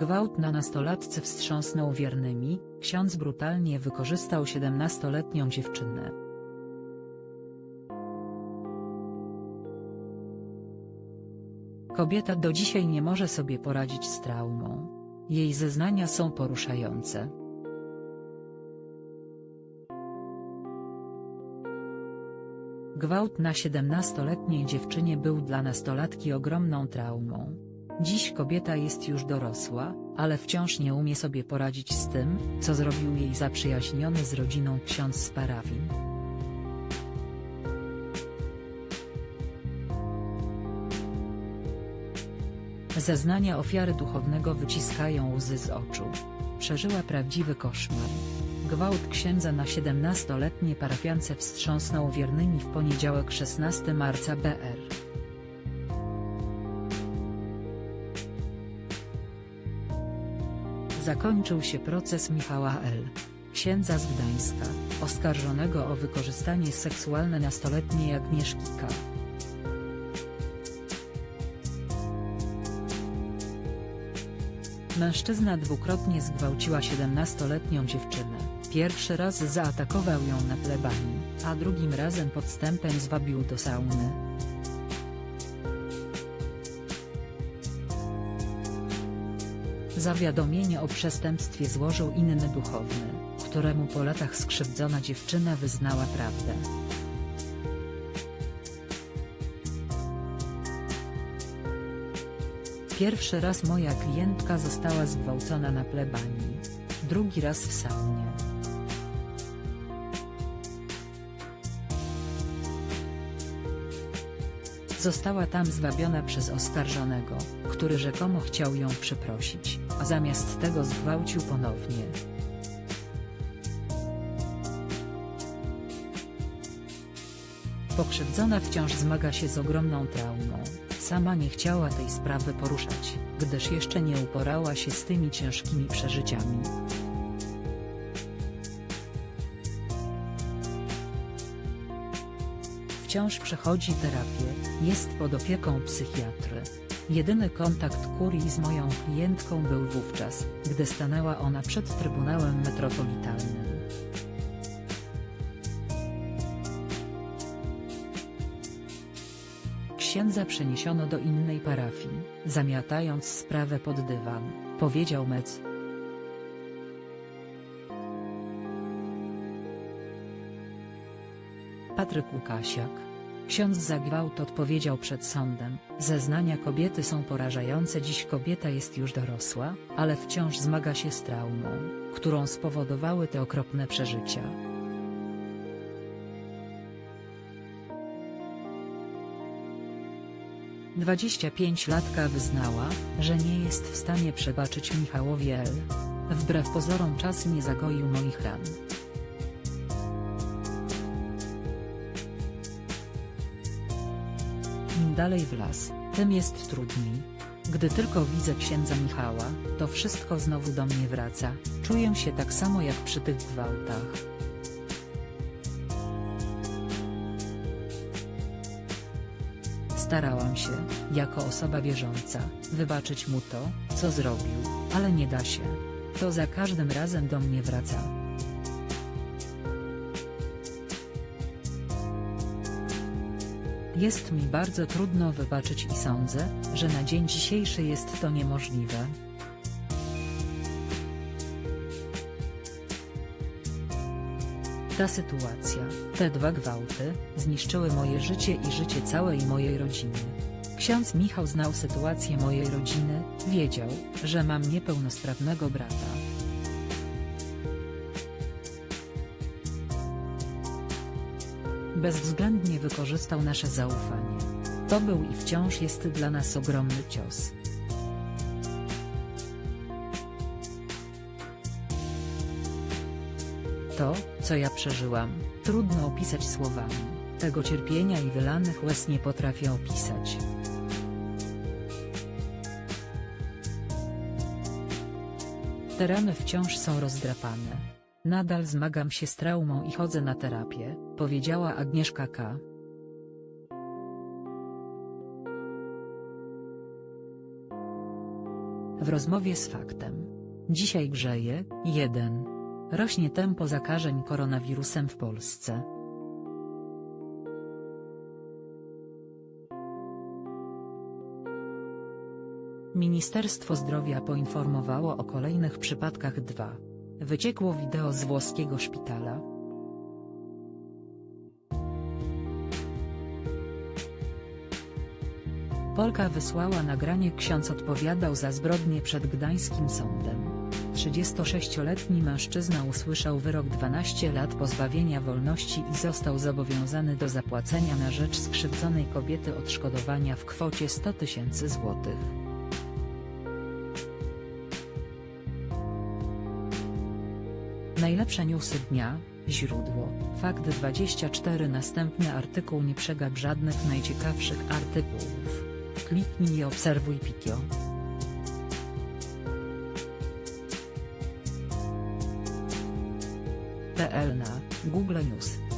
Gwałt na nastolatce wstrząsnął wiernymi, ksiądz brutalnie wykorzystał 17-letnią dziewczynę. Kobieta do dzisiaj nie może sobie poradzić z traumą. Jej zeznania są poruszające. Gwałt na 17-letniej dziewczynie był dla nastolatki ogromną traumą. Dziś kobieta jest już dorosła, ale wciąż nie umie sobie poradzić z tym, co zrobił jej zaprzyjaźniony z rodziną ksiądz z parafii. Zeznania ofiary duchownego wyciskają łzy z oczu. Przeżyła prawdziwy koszmar. Gwałt księdza na 17-letnie parafiance wstrząsnął wiernymi w poniedziałek 16 marca BR. Zakończył się proces Michała L. Księdza z Gdańska, oskarżonego o wykorzystanie seksualne nastoletniej Agnieszki K. Mężczyzna dwukrotnie zgwałciła 17-letnią dziewczynę. Pierwszy raz zaatakował ją na plebanii, a drugim razem podstępem zwabił do sauny. Zawiadomienie o przestępstwie złożył inny duchowny, któremu po latach skrzywdzona dziewczyna wyznała prawdę. Pierwszy raz moja klientka została zgwałcona na plebanii. Drugi raz w saunie. Została tam zwabiona przez oskarżonego, który rzekomo chciał ją przeprosić, a zamiast tego zgwałcił ponownie. Pokrzywdzona wciąż zmaga się z ogromną traumą. Sama nie chciała tej sprawy poruszać, gdyż jeszcze nie uporała się z tymi ciężkimi przeżyciami. Wciąż przechodzi terapię, jest pod opieką psychiatry. Jedyny kontakt kurii z moją klientką był wówczas, gdy stanęła ona przed Trybunałem Metropolitalnym. Księdza przeniesiono do innej parafii, zamiatając sprawę pod dywan, powiedział Mec. Patryk Łukasiak. Ksiądz za gwałt odpowiedział przed sądem, zeznania kobiety są porażające dziś kobieta jest już dorosła, ale wciąż zmaga się z traumą, którą spowodowały te okropne przeżycia. Dwadzieścia pięć latka wyznała, że nie jest w stanie przebaczyć Michałowi L. Wbrew pozorom czas nie zagoił moich ran. Dalej w las, tym jest trudniej. Gdy tylko widzę księdza Michała, to wszystko znowu do mnie wraca, czuję się tak samo jak przy tych gwałtach. Starałam się, jako osoba wierząca, wybaczyć mu to, co zrobił, ale nie da się. To za każdym razem do mnie wraca. Jest mi bardzo trudno wybaczyć i sądzę, że na dzień dzisiejszy jest to niemożliwe. Ta sytuacja, te dwa gwałty, zniszczyły moje życie i życie całej mojej rodziny. Ksiądz Michał znał sytuację mojej rodziny, wiedział, że mam niepełnosprawnego brata. Bezwzględnie wykorzystał nasze zaufanie. To był i wciąż jest dla nas ogromny cios. To, co ja przeżyłam, trudno opisać słowami. Tego cierpienia i wylanych łez nie potrafię opisać. Te rany wciąż są rozdrapane. Nadal zmagam się z traumą i chodzę na terapię, powiedziała Agnieszka K. W rozmowie z faktem. Dzisiaj grzeje, 1. Rośnie tempo zakażeń koronawirusem w Polsce. Ministerstwo Zdrowia poinformowało o kolejnych przypadkach 2. Wyciekło wideo z włoskiego szpitala. Polka wysłała nagranie ksiądz odpowiadał za zbrodnie przed gdańskim sądem. 36-letni mężczyzna usłyszał wyrok 12 lat pozbawienia wolności i został zobowiązany do zapłacenia na rzecz skrzywdzonej kobiety odszkodowania w kwocie 100 tysięcy złotych. Najlepsze newsy dnia, źródło, fakt 24 Następny artykuł nie przegap żadnych najciekawszych artykułów. Kliknij i obserwuj Pikio. PL na Google News